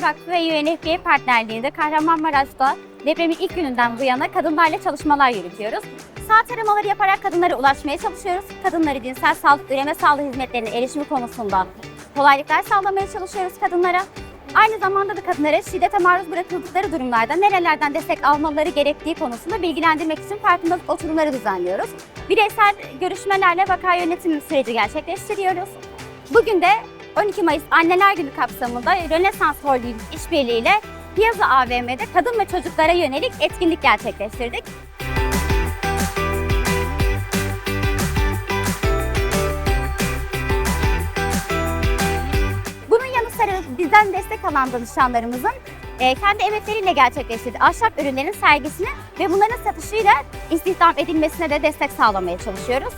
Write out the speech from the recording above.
Vakfı ve UNFPA partnerliğinde Kahramanmaraş'ta depremin ilk gününden bu yana kadınlarla çalışmalar yürütüyoruz. Saat aramaları yaparak kadınlara ulaşmaya çalışıyoruz. Kadınları cinsel sağlık, üreme sağlığı hizmetlerine erişimi konusunda kolaylıklar sağlamaya çalışıyoruz kadınlara. Aynı zamanda da kadınlara şiddete maruz bırakıldıkları durumlarda nerelerden destek almaları gerektiği konusunda bilgilendirmek için farkındalık oturumları düzenliyoruz. Bireysel görüşmelerle vaka yönetim süreci gerçekleştiriyoruz. Bugün de 12 Mayıs Anneler Günü kapsamında Rönesans Holding işbirliğiyle Piyaza AVM'de kadın ve çocuklara yönelik etkinlik gerçekleştirdik. Bunun yanı sıra bizden destek alan danışanlarımızın e, kendi emekleriyle gerçekleştirdiği ahşap ürünlerin sergisini ve bunların satışıyla istihdam edilmesine de destek sağlamaya çalışıyoruz.